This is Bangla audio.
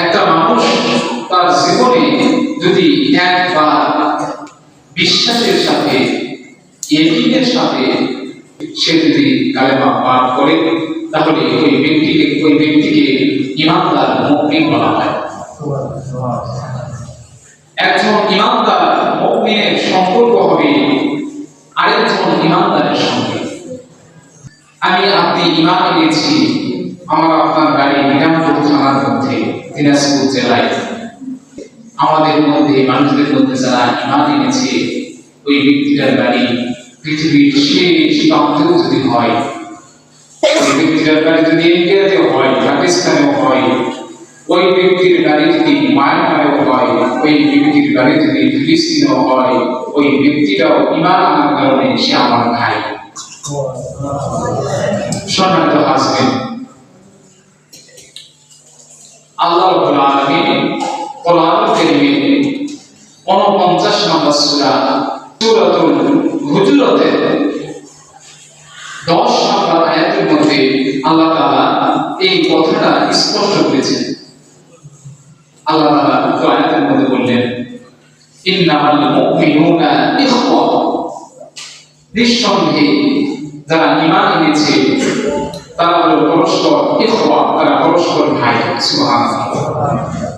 একটা মানুষ তার জীবনে যদি একবার বিশ্বাসের সাথে একিনের সাথে সে যদি কালেমা পাঠ করে, তাহলে ওই ব্যক্তিকে ওই ব্যক্তিকে ইমানদার মুমিন বলা হয়। একজন ইমানদার মুমিনের সম্পর্ক হবে আরেকজন ইমানদারের সঙ্গে। আমি আপনি ইমান এনেছি, আমার আপনার গাড়ি বিরামপুর থানার মধ্যে দিনাজপুর জেলায়। আমাদের মধ্যে, মানুষদের মধ্যে যারা ইমান এনেছে, ওই ব্যক্তিটার বাড়ি পৃথিবীর শেষ প্রান্তেও যদি হয়, ওই ব্যক্তিটার কারণে সে আমার সম্মানিত হাসবেন আল্লাহ রাব্বুল আলামিন কোরআন কারীমে 49 নম্বর সূরা সূরাতুল হুজুরাতে 10 নম্বর আয়াতের মধ্যে আল্লাহ তাআলা এই কথাটা স্পষ্ট করেছেন। আল্লাহ তাআলা আয়াতের মধ্যে বললেন, ইন্নামাল মুমিনুনা ইখওয়া। নিঃসন্দেহে যারা ইমান এনেছে, তারা হলো পরস্পর ইখওয়া। তারা পরস্পর ভাই সুবহানাল্লাহ